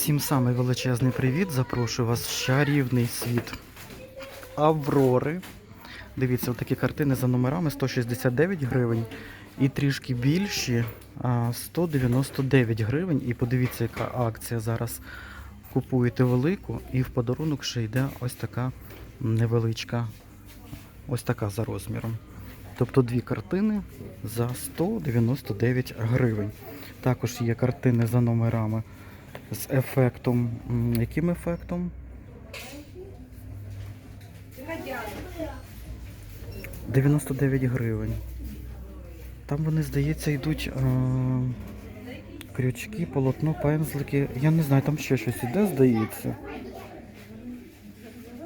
Всім самий величезний привіт. Запрошую вас в чарівний світ Аврори. Дивіться, такі картини за номерами 169 гривень і трішки більші 199 гривень. І подивіться, яка акція зараз. Купуєте велику і в подарунок ще йде ось така невеличка, ось така за розміром. Тобто дві картини за 199 гривень. Також є картини за номерами з ефектом. Яким ефектом? 99 гривень. Там вони, здається, йдуть е, крючки, полотно, пензлики. Я не знаю, там ще щось іде, здається.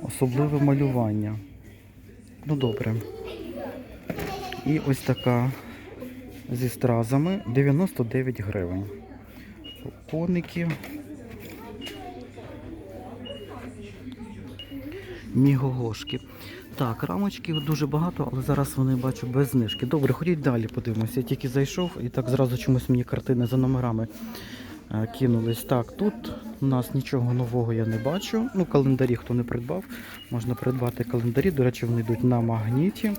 Особливе малювання. Ну добре. І ось така зі стразами 99 гривень. Коники. Мігогошки. Так, рамочки дуже багато, але зараз вони бачу без знижки. Добре, ходіть далі, подивимося. Я тільки зайшов і так зразу чомусь мені картини за номерами е, кинулись. Так, тут у нас нічого нового я не бачу. Ну, календарі, хто не придбав, можна придбати календарі. До речі, вони йдуть на магніті.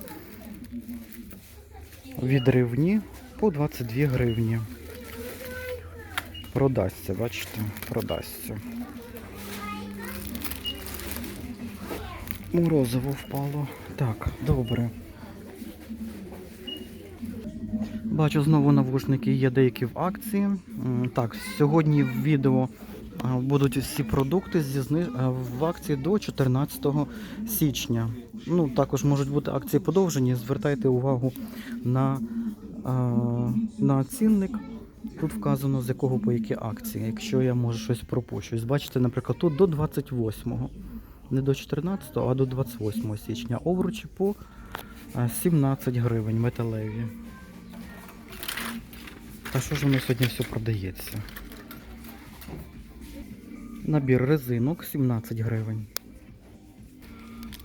Відривні по 22 гривні. Продасться, бачите, продасться. Морозиво впало. Так, добре. Бачу, знову навушники є деякі в акції. Так, сьогодні в відео будуть всі продукти в акції до 14 січня. Ну, також можуть бути акції подовжені. Звертайте увагу на, на цінник. Тут вказано, з якого по які акції, якщо я може щось пропущусь. Бачите, наприклад, тут до 28-го. Не до 14, а до 28 січня. Овручі по 17 гривень металеві. Та що ж воно сьогодні все продається? Набір резинок 17 гривень.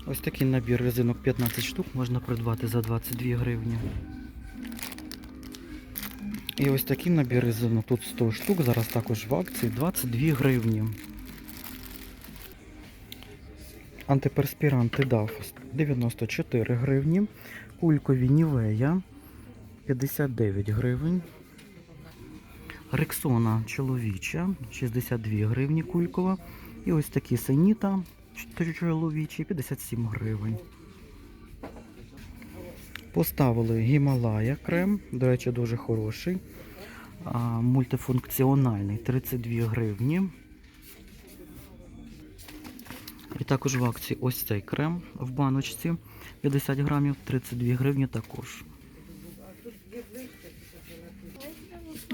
Ось такий набір резинок 15 штук можна придбати за 22 гривні. І ось такий набір резинок, тут 100 штук, зараз також в акції 22 гривні. Антиперспіранти DAF 94 гривні. Кулькові Нівея 59 гривень. Рексона чоловіча 62 гривні кулькова. І ось такі Сеніта чоловічі 57 гривень. Поставили Гімалая крем, до речі, дуже хороший. Мультифункціональний 32 гривні. І також в акції ось цей крем в баночці 50 грамів, 32 гривні також.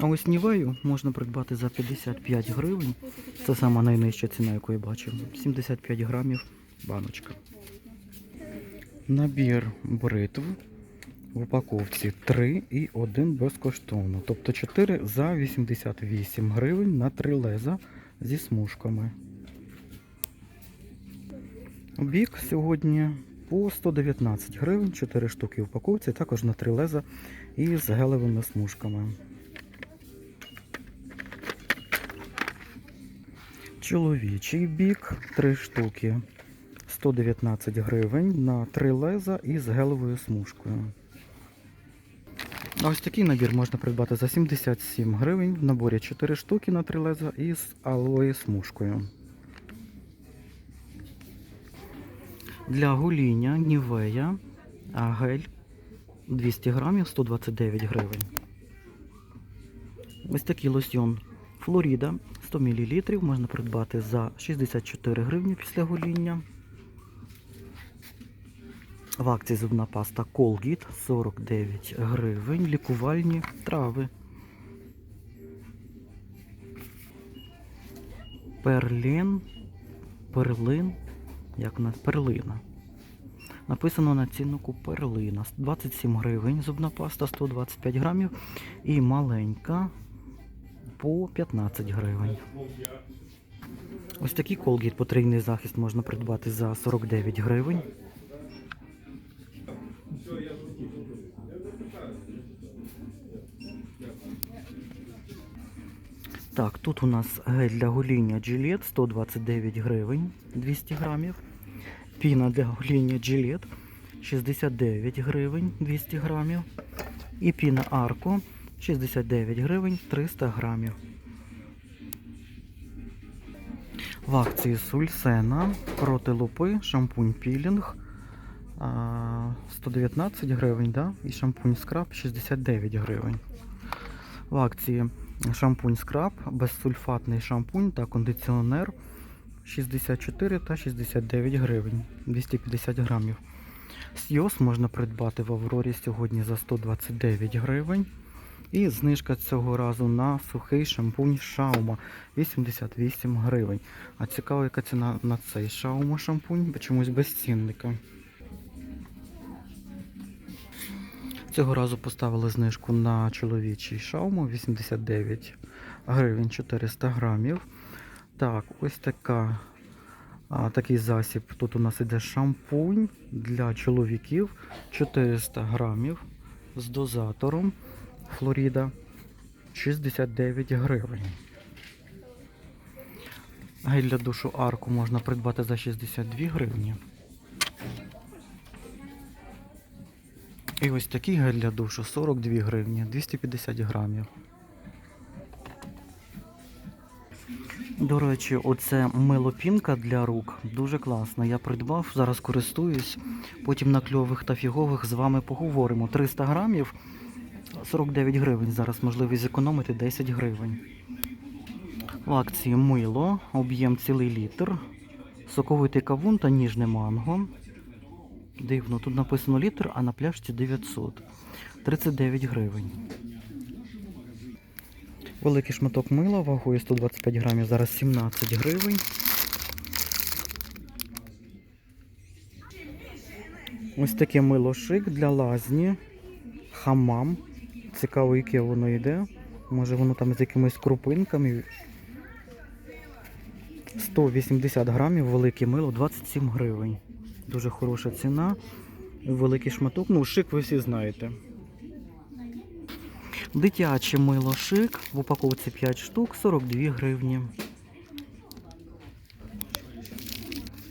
А ось Нівею можна придбати за 55 гривень. Це сама найнижча ціна, яку я бачив. 75 грамів баночка. Набір бритв в упаковці 3 і 1 безкоштовно. Тобто 4 за 88 гривень на 3 леза зі смужками. Бік сьогодні по 119 гривень, 4 штуки в упаковці, також на 3 леза із гелевими смужками. Чоловічий бік 3 штуки 119 гривень на 3 леза із гелевою смужкою. А ось такий набір можна придбати за 77 гривень. В наборі 4 штуки на 3 леза із алої смужкою. Для гуління Нівея гель 200 грамів 129 гривень. Ось такий лосьйон Флоріда 100 мл можна придбати за 64 гривні після гоління. В акції зубна паста Colgate 49 гривень. Лікувальні трави. Перлін. Перлин. Як на перлина. Написано на ціннику перлина. 27 гривень. Зубна паста 125 грамів. І маленька по 15 гривень. Ось такий Colgate потрійний захист можна придбати за 49 гривень. Так, тут у нас гель для гоління Gillette 129 гривень 200 грамів. Піна для гоління Gillette 69 гривень 200 грамів. І піна Арко 69 гривень 300 грамів. В акції Сульсена проти лупи, шампунь пілінг 119 гривень, да? і шампунь скраб 69 гривень. В акції шампунь скраб, безсульфатний шампунь та кондиціонер 64 та 69 гривень, 250 грамів. Сйоз можна придбати в Аврорі сьогодні за 129 гривень. І знижка цього разу на сухий шампунь Шаума 88 гривень. А цікаво, яка ціна на цей Шаума шампунь, чомусь без цінника. Цього разу поставили знижку на чоловічий шауму 89 гривень 400 грамів. Так, ось така, а, такий засіб. Тут у нас іде шампунь для чоловіків 400 грамів з дозатором Флоріда 69 гривень. Гель для душу арку можна придбати за 62 гривні. І ось такий гель для душу 42 гривні, 250 грамів. До речі, оце милопінка для рук дуже класна. Я придбав, зараз користуюсь. Потім на кльових та фігових з вами поговоримо. 300 грамів 49 гривень. Зараз можливість зекономити 10 гривень. В акції мило, об'єм цілий літр, соковитий кавун та ніжне манго. Дивно, тут написано літр, а на пляшці 900. 39 гривень. Великий шматок мила вагою 125 грамів, зараз 17 гривень. Ось таке мило шик для лазні. Хамам. Цікаво, яке воно йде. Може воно там з якимись крупинками. 180 грамів, велике мило, 27 гривень. Дуже хороша ціна. Великий шматок. Ну, шик ви всі знаєте. Дитяче мило шик. В упаковці 5 штук, 42 гривні.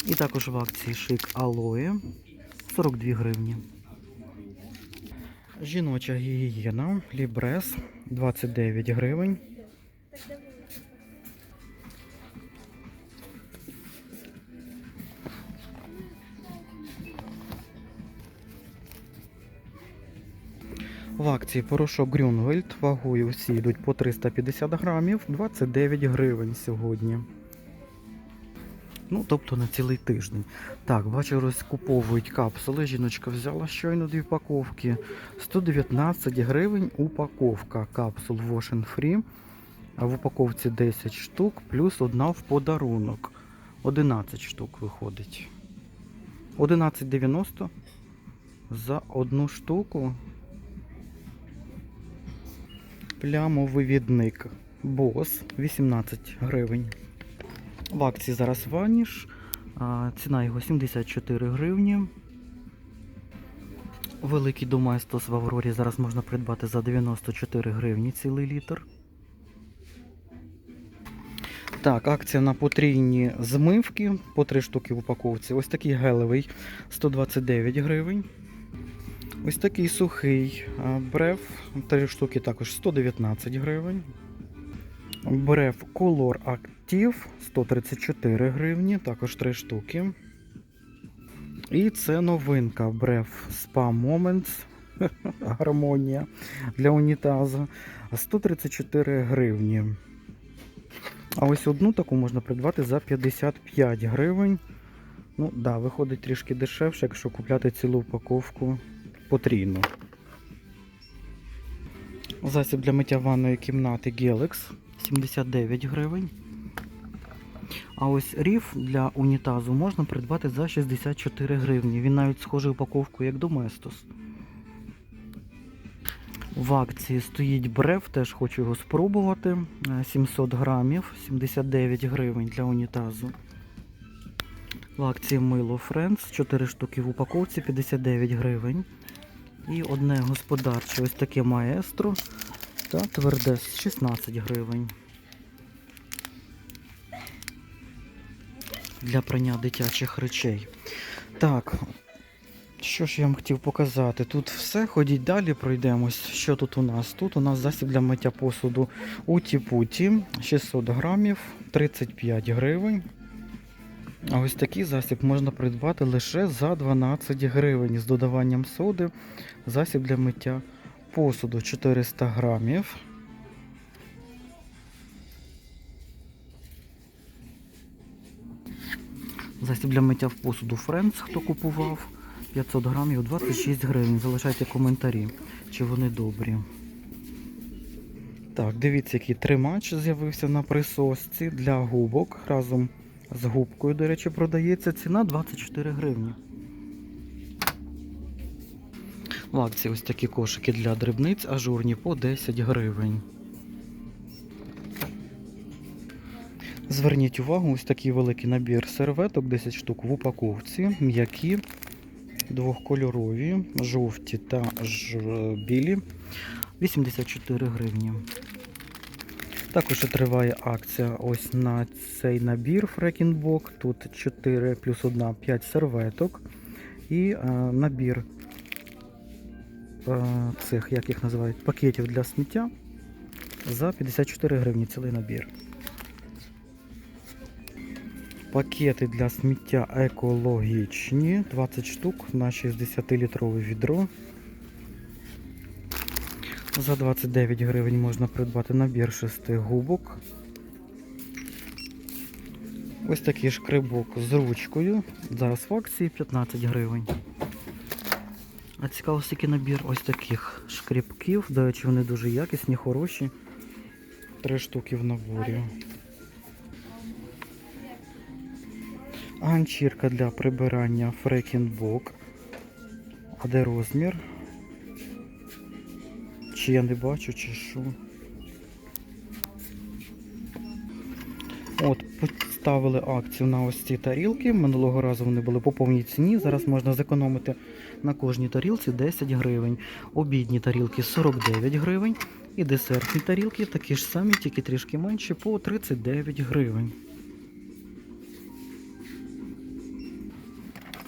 І також в акції шик алоє 42 гривні. Жіноча гігієна Лібрес 29 гривень. В акції порошок Грюнгольд вагою всі йдуть по 350 грамів, 29 гривень сьогодні. Ну, тобто на цілий тиждень. Так, бачу, розкуповують капсули. Жіночка взяла щойно дві упаковки. 119 гривень упаковка капсул Wash and Free. А в упаковці 10 штук, плюс одна в подарунок. 11 штук виходить. 11,90 за одну штуку. Плямовивідник Бос 18 гривень. В акції зараз ваніш. Ціна його 74 гривні. Великий доместос в Аврорі зараз можна придбати за 94 гривні цілий літр. Так, акція на потрійні змивки по 3 штуки в упаковці. Ось такий гелевий 129 гривень. Ось такий сухий брев, 3 штуки також 119 гривень. Брев Color Active 134 гривні, також 3 штуки. І це новинка Брев Spa Moments Гармонія для унітазу 134 гривні. А ось одну таку можна придбати за 55 гривень. Ну, да, виходить трішки дешевше, якщо купляти цілу упаковку потрійну. Засіб для миття ванної кімнати Gelex 79 гривень. А ось ріф для унітазу можна придбати за 64 гривні. Він навіть схожий упаковку, як Domestos. В акції стоїть брев, теж хочу його спробувати. Е, 700 грамів, 79 гривень для унітазу. В акції мило Friends, 4 штуки в упаковці, 59 гривень. І одне господарче ось таке маестро та тверде 16 гривень. Для прання дитячих речей. Так, що ж я вам хотів показати? Тут все, ходіть далі, пройдемось. Що тут у нас? Тут у нас засіб для миття посуду утіпуті 600 грамів, 35 гривень. А ось такий засіб можна придбати лише за 12 гривень з додаванням соди. Засіб для миття посуду 400 грамів. Засіб для миття в посуду Friends, хто купував 500 грамів 26 гривень. Залишайте коментарі, чи вони добрі. Так, дивіться, який тримач з'явився на присосці для губок. Разом з губкою, до речі, продається. Ціна 24 гривні. В акції ось такі кошики для дрібниць, ажурні по 10 гривень. Зверніть увагу, ось такий великий набір серветок, 10 штук в упаковці, м'які, двохкольорові, жовті та ж... білі. 84 гривні. Також триває акція ось на цей набір Фрекінбок. Тут 4 плюс 1 5 серветок. І е, набір е, цих, як їх називають, пакетів для сміття за 54 гривні цілий набір. Пакети для сміття екологічні, 20 штук на 60-літрове відро. За 29 гривень можна придбати набір 6 губок. Ось такий шкрибок з ручкою. Зараз в акції 15 гривень. А цікаво, скільки набір ось таких шкрібків. До речі, вони дуже якісні, хороші. Три штуки в наборі. Ганчірка для прибирання Фрекінбок. А де розмір? Чи я не бачу, чи що. От, поставили акцію на ось ці тарілки. Минулого разу вони були по повній ціні. Зараз можна зекономити на кожній тарілці 10 гривень. Обідні тарілки 49 гривень. І десертні тарілки такі ж самі, тільки трішки менші, по 39 гривень.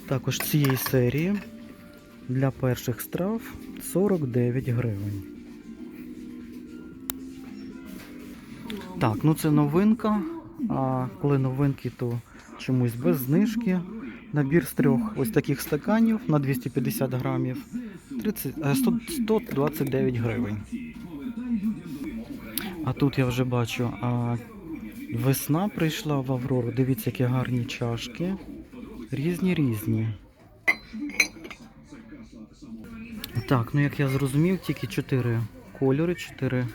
Також цієї серії для перших страв 49 гривень. Так, ну це новинка. А коли новинки, то чомусь без знижки. Набір з трьох ось таких стаканів на 250 грамів 30, е, 100, 129 гривень. А тут я вже бачу, а, весна прийшла в Аврору. Дивіться, які гарні чашки. Різні різні. Так, ну як я зрозумів, тільки 4 кольори, 4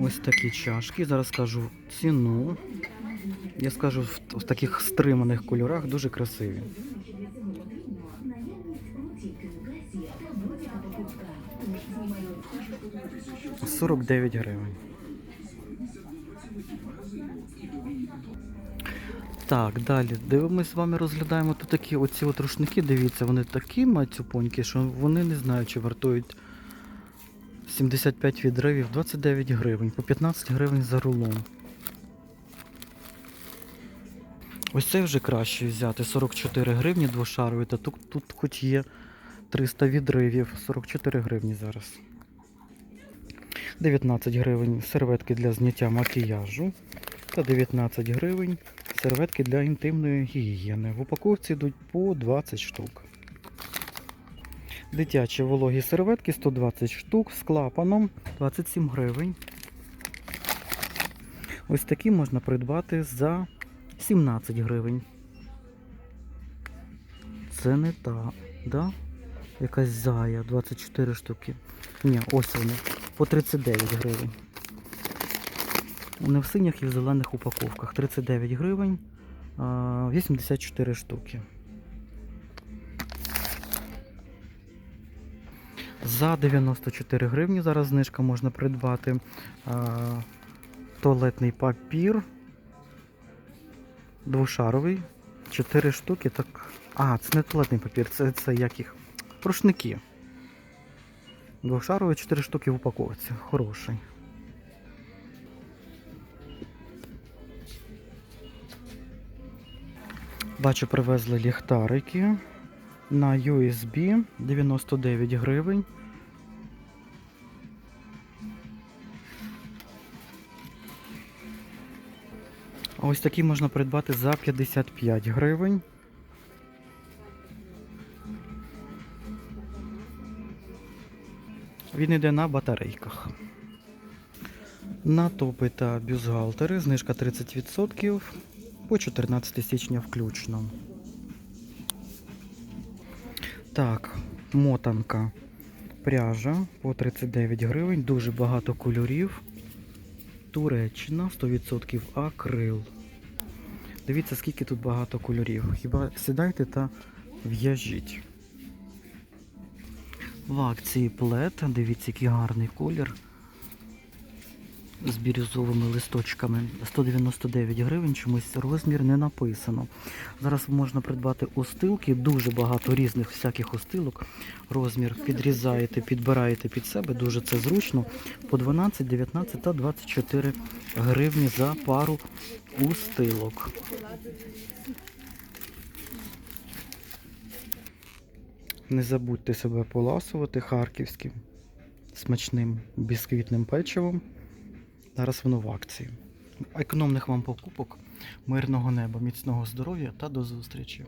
ось такі чашки. Зараз скажу ціну. Я скажу в, таких стриманих кольорах дуже красиві. Сорок дев'ять гривень. Так, далі дивимось з вами, розглядаємо тут такі оці от рушники, дивіться, вони такі мацюпонькі, що вони не знаю, чи вартують 75 відривів, 29 гривень, по 15 гривень за рулон. Ось цей вже краще взяти, 44 гривні двошаровий, та тут, тут хоч є 300 відривів, 44 гривні зараз. 19 гривень серветки для зняття макіяжу та 19 гривень серветки для інтимної гігієни. В упаковці йдуть по 20 штук. Дитячі вологі серветки 120 штук з клапаном 27 гривень. Ось такі можна придбати за 17 гривень. Це не та, да? Якась зая, 24 штуки. Ні, ось вони. По 39 гривень. Вони в синіх і в зелених упаковках. 39 гривень, 84 штуки. За 94 гривні зараз знижка можна придбати а, туалетний папір. Двошаровий. 4 штуки. Так. А, це не туалетний папір, це, це як їх? Рушники. Двошаровий 4 штуки в упаковці. Хороший. Бачу, привезли ліхтарики на USB 99 гривень. А ось такі можна придбати за 55 гривень. Він йде на батарейках. На топи та бюстгальтери знижка 30% по 14 січня включно. Так, мотанка пряжа по 39 гривень, дуже багато кольорів. Туреччина 100% акрил. Дивіться, скільки тут багато кольорів. Хіба сідайте та в'яжіть. В акції плед, дивіться, який гарний колір. З бірюзовими листочками 199 гривень, чомусь розмір не написано. Зараз можна придбати остилки, дуже багато різних всяких остилок. Розмір підрізаєте, підбираєте під себе, дуже це зручно. По 12, 19 та 24 гривні за пару устилок. Не забудьте себе поласувати харківським смачним бісквітним печивом. Зараз воно в акції. Економних вам покупок, мирного неба, міцного здоров'я та до зустрічі!